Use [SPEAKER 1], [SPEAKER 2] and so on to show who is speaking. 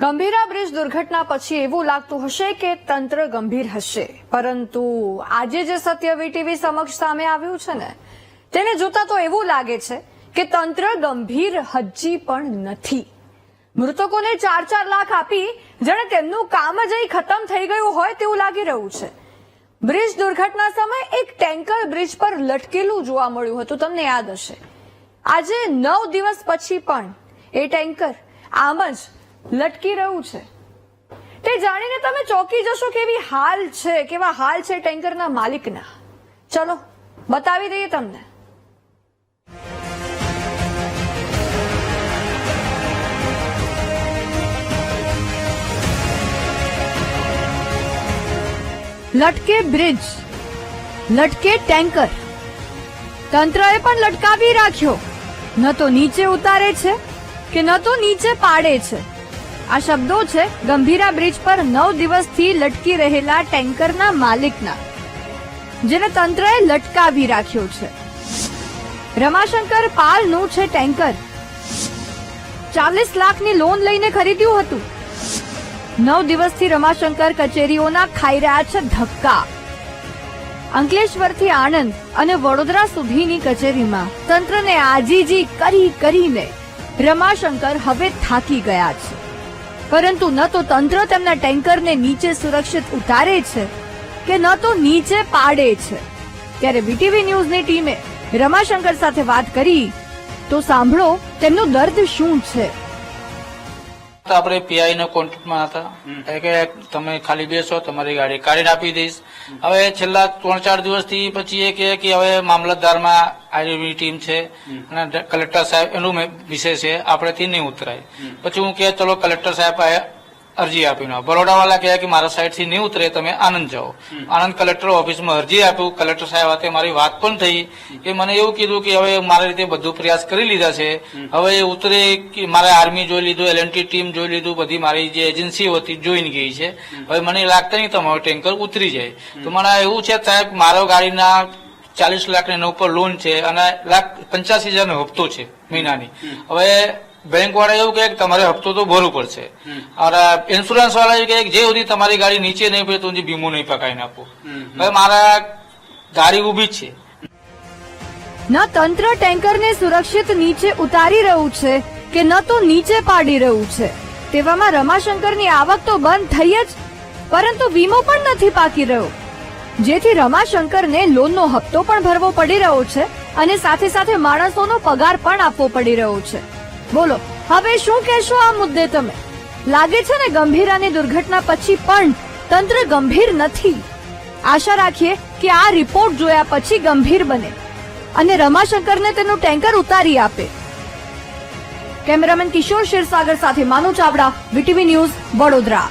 [SPEAKER 1] Gambhira bridge દુર્ઘટના પછી એવું લાગતું હશે કે તંત્ર ગંભીર હશે. પરંતુ આજે જે સત્ય વીટીવી સમક્ષ સામે આવ્યું છે ને, તેને જોતા તો એવું લાગે છે કે તંત્ર ગંભીર હજી પણ નથી. મૃતકોને ચાર ચાર લાખ આપી, જાણે તેમનું કામ જ અહીં ખતમ થઈ ગયું હોય તેવું લાગી રહ્યું છે. બ્રિજ દુર્ઘટના સમયે એક ટેન્કર બ્રિજ પર લટકેલું જોવા મળ્યું હતું. તમને યાદ હશે. આજે નવ દિવસ પછી પણ એ ટેન્કર આમ જ લટકી રહ્યું છે. તે જાણીને તમે ચોંકી જશો કેવી હાલ છે, કેવા હાલ છે ટેન્કરના માલિકના. ચલો, બતાવી દઈએ તમને. લટકે બ્રિજ, લટકે ટેન્કર. તંત્રએ પણ લટકાવી રાખ્યો. ન તો નીચે ઉતારે છે કે ન તો નીચે પાડે છે. આ શબ્દો છે, ગંભીરા બ્રિજ પર નવ દિવસથી લટકી રહેલા ટેન્કરના માલિકના, જેને તંત્રએ લટકાવી રાખ્યો છે. રમાશંકર પાલનું છે ટેન્કર. ચાલીસ લાખની લોન લઈને ખરીદ્યું હતું. નવ દિવસથી રમાશંકર કચેરીઓના ખાઈ રહ્યા છે ધક્કા. અંકલેશ્વરથી આણંદ અને વડોદરા સુધીની કચેરીમાં તંત્રને આજીજી કરી કરીને રમાશંકર હવે થાકી ગયા છે. પરંતુ ન તો તંત્ર તેમના ટેન્કરને નીચે સુરક્ષિત ઉતારે છે કે ન તો નીચે પાડે છે. ત્યારે બીટીવી ન્યૂઝની ટીમે રમાશંકર સાથે વાત કરી. તો સાંભળો, તેમનું દર્દ શું છે?
[SPEAKER 2] તો આપણે પીઆઈ ના કોન્ટેક્ટમાં હતા. એ કે તમે ખાલી બેસો તમારી ગાડી કાઢીને આપી દઈશ. હવે છેલ્લા ત્રણ ચાર દિવસથી પછી એ કહે કે હવે મામલતદારમાં આઈડીની ટીમ છે. અને કલેક્ટર સાહેબ એનું વિષય છે. આપણેથી નહીં ઉતરાય. પછી હું કે ચલો કલેક્ટર સાહેબ અરજી આપીને બરોડાવાલા બરોડાવાળા કહે કે મારા સાઈડથી નહીં ઉતરે તમે આનંદ જાઓ. આનંદ કલેક્ટર ઓફિસમાં અરજી આપ્યું. કલેક્ટર સાહેબ સાથે મારી વાત પણ થઈ કે મને એવું કીધું કે હવે મારા રીતે બધું પ્રયાસ કરી લીધા છે. હવે એ ઉતરે કે મારે આર્મી જોઈ લીધું એલએનટી ટીમ જોઈ લીધું બધી મારી જે એજન્સીઓ હતી જોઈન ગઈ છે. હવે મને લાગતા નહીં તમારું ટેન્કર ઉતરી જાય. તો મને એવું છે સાહેબ મારો ગાડીના ચાલીસ લાખની ઉપર લોન છે અને લાખ પંચ્યાસી હજારનો હપ્તો છે મહિનાની. હવે બેંક વાળા એવું કહે કે તમારે હપ્તો તો ભરવું પડશે. અને ઇન્સ્યોરન્સ વાળા એવું કહે કે જે સુધી તમારી ગાડી નીચે નહીં પડે તો વીમો નહીં પકાવી નાખો હવે મારા ગાડી ઊભી છે.
[SPEAKER 1] ન તંત્ર ટેન્કરને સુરક્ષિત નીચે ઉતારી રહ્યું છે કે ન તો નીચે પાડી રહ્યું છે. તેવામાં રમાશંકરની આવક તો બંધ થઈ જ પરંતુ વીમો પણ નથી પાકી રહ્યો. જેથી રમાશંકરને લોનનો હપ્તો પણ ભરવો પડી રહ્યો છે અને સાથે સાથે માણસોનો પગાર પણ આપવો પડી રહ્યો છે. બોલો, હવે શું કહેશો આ મુદ્દે તમે? લાગે છે ને ગંભીરાની દુર્ઘટના પછી પણ તંત્ર ગંભીર નથી. આશા રાખીએ કે આ રિપોર્ટ જોયા પછી ગંભીર બને અને રમાશંકરને તેનું ટેન્કર ઉતારી આપે. કેમેરામેન કિશોર ક્ષીરસાગર સાથે માનુ ચાવડા, વીટીવી ન્યૂઝ વડોદરા.